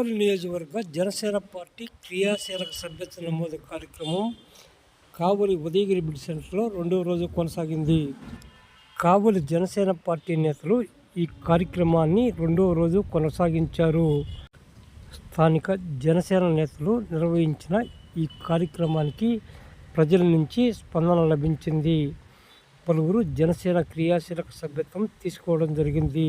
కావలి నియోజకవర్గ జనసేన పార్టీ క్రియాశీలక సభ్యత్వ నమోదు కార్యక్రమం కావలి ఉదయగిరి బిడ్ సెంటర్లో రెండవ రోజు కొనసాగింది. కావలి జనసేన పార్టీ నేతలు ఈ కార్యక్రమాన్ని రెండవ రోజు కొనసాగించారు. స్థానిక జనసేన నేతలు నిర్వహించిన ఈ కార్యక్రమానికి ప్రజల నుంచి స్పందన లభించింది. పలువురు జనసేన క్రియాశీలక సభ్యత్వం తీసుకోవడం జరిగింది.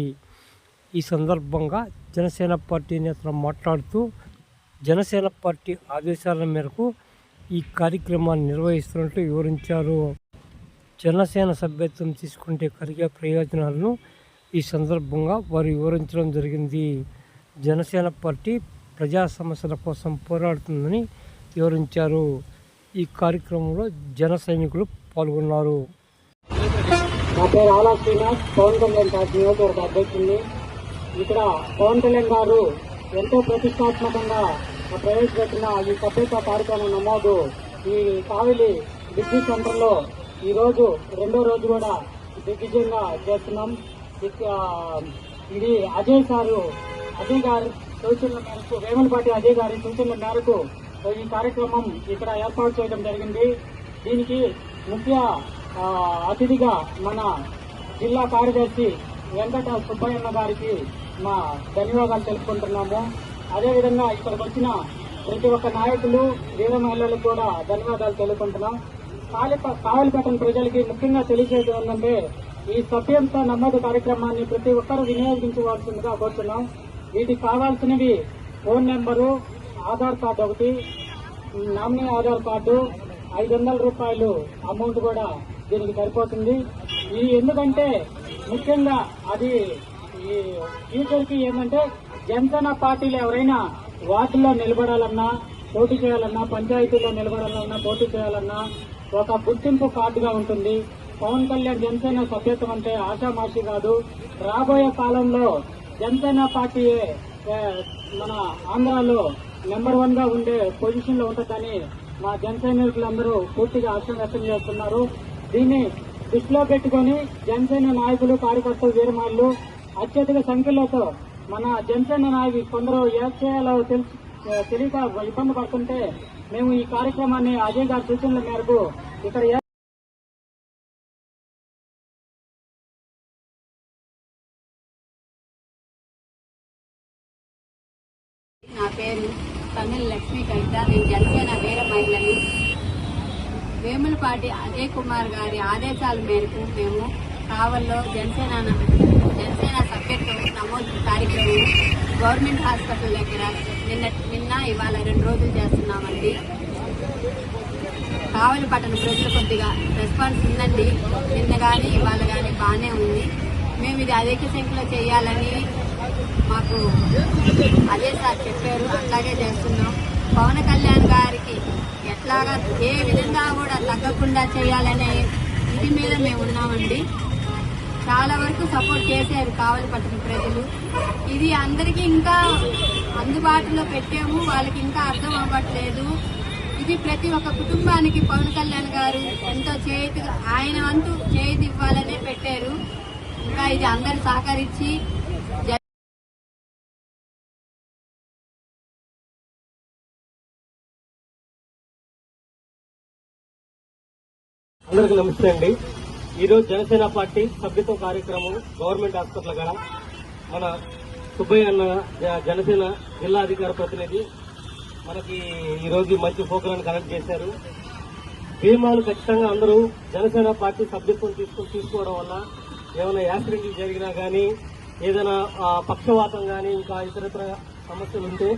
ఈ సందర్భంగా జనసేన పార్టీ నేతలు మాట్లాడుతూ జనసేన పార్టీ ఆదేశాల మేరకు ఈ కార్యక్రమాన్ని నిర్వహిస్తున్నట్లు వివరించారు. జనసేన సభ్యత్వం తీసుకుంటే కలిగే ప్రయోజనాలను ఈ సందర్భంగా వారు వివరించడం జరిగింది. జనసేన పార్టీ ప్రజా సమస్యల కోసం పోరాడుతుందని వివరించారు. ఈ కార్యక్రమంలో జన సైనికులు పాల్గొన్నారు. నా పేరు ఆలా శ్రీనాథ్ పవన్ కళ్యాణ్ పార్టీ నియోజకవర్గ అధ్యక్షుడిని. ఇక్కడ పవన్ కళ్యాణ్ గారు ఎంతో ప్రతిష్టాత్మకంగా ప్రవేశపెట్టిన ఈ సభ్యత కార్యక్రమం నమోదు. ఈ కావిలి డిగ్రీ సెంటర్లో ఈరోజు రెండో రోజు కూడా దిగ్విజయంగా చేస్తున్నాం. ఇది అజయ్ సారు అజయ్ గారి సూచనల మేరకు వేమలపాటి అజయ్ గారి సూచనల మేరకు ఈ కార్యక్రమం ఇక్కడ ఏర్పాటు చేయడం జరిగింది. దీనికి ముఖ్య అతిథిగా మన జిల్లా కార్యదర్శి వెంకట సుబ్బయ్యన్న గారికి మా ధన్యవాదాలు తెలుపుకుంటున్నాము. అదేవిధంగా ఇక్కడికి వచ్చిన ప్రతి ఒక్క నాయకులు వీర మహిళలకు కూడా ధన్యవాదాలు తెలుపుకుంటున్నాం. కాలిప- కావలిపట్టణ ప్రజలకి ముఖ్యంగా తెలిసేది ఏంటంటే ఈ సభ్యంత నమోదు కార్యక్రమాన్ని ప్రతి ఒక్కరూ వినియోగించవలసిందిగా కోరుతున్నాం వీటికి కావాల్సినవి ఫోన్ నెంబరు ఆధార్ కార్డు ఒకటి నామినీ ఆధార్ కార్డు ఐదు వందల రూపాయలు అమౌంట్ కూడా దీనికి సరిపోతుంది. ఈ ఎందుకంటే ముఖ్యంగా అది ఈ ఫ్యూచర్కి ఏంటంటే జనసేన పార్టీలు ఎవరైనా వార్డుల్లో నిలబడాలన్నా పోటీ చేయాలన్నా పంచాయతీలో నిలబడాలన్నా పోటీ చేయాలన్నా ఒక గుర్తింపు కార్డుగా ఉంటుంది. పవన్ కళ్యాణ్ జనసేన సభ్యత్వం అంటే ఆషామాషి కాదు. రాబోయే కాలంలో జనసేన పార్టీ మన ఆంధ్రాలో నెంబర్ వన్గా ఉండే పొజిషన్లో ఉంటుందని మా జనసైనికులందరూ పూర్తిగా ఆశ వ్యక్తం చేస్తున్నారు. దీన్ని దృష్టిలో పెట్టుకొని జనసేన నాయకులు కార్యకర్తలు వీరమాళ్ళు అత్యధిక సంఖ్యలతో మన జనసేన నాయకులు కొందరు ఏం చేయాలో తెలుసు తెలియక ఇబ్బంది పడుతుంటే మేము ఈ కార్యక్రమాన్ని అజయ్ గారి సూచనల మేరకు ఇక్కడ నా పేరు తమిళ లక్ష్మీ కవిత. నేను జనసేన వీర మహిళని. వేములపాటి అజయ్ కుమార్ గారి ఆదేశాల మేరకు మేము కావల్లో జనసేన జనసేన సభ్యత్వం నమోదు కార్యక్రమం గవర్నమెంట్ హాస్పిటల్ దగ్గర నిన్న నిన్న ఇవాళ రెండు రోజులు చేస్తున్నామండి. కావలి పట్టణ ప్రజలు కొద్దిగా రెస్పాన్స్ ఉందండి. నిన్న కానీ ఇవాళ కానీ బాగానే ఉంది. మేము ఇది అధిక సంఖ్యలో చేయాలని మాకు అదే సార్ చెప్పారు. అట్లాగే చేస్తున్నాం. పవన్ కళ్యాణ్ గారికి ఎట్లాగా ఏ విధంగా కూడా తగ్గకుండా చేయాలనే ఇది మీద మేము ఉన్నామండి చాలా వరకు సపోర్ట్ చేశారు కావలి పట్టణ ప్రజలు. ఇది అందరికీ ఇంకా అందుబాటులో పెట్టాము వాళ్ళకి ఇంకా అర్థం అవ్వట్లేదు. ఇది ప్రతి ఒక్క కుటుంబానికి పవన్ కళ్యాణ్ గారు ఎంతో చేతి ఆయన వంతు చేతి ఇవ్వాలనే పెట్టారు. ఇంకా ఇది అందరు సహకరించి అందరికీ నమస్తే అండి. ఈరోజు జనసేన పార్టీ సభ్యత్వ కార్యక్రమం గవర్నమెంట్ హాస్పిటల్ గల మన సుబ్బయ్య అన్న జనసేన జిల్లా అధికార ప్రతినిధి మనకి ఈరోజు మంచి ప్రోగ్రాం కనెక్ట్ చేశారు. భీమాలు ఖచ్చితంగా అందరూ జనసేన పార్టీ సభ్యత్వం తీసుకుని తీసుకోవడం వల్ల ఏమైనా యాక్సిడెంట్లు జరిగినా కానీ ఏదైనా పక్షవాతం కానీ ఇంకా ఇతరత్ర సమస్యలు ఉంటే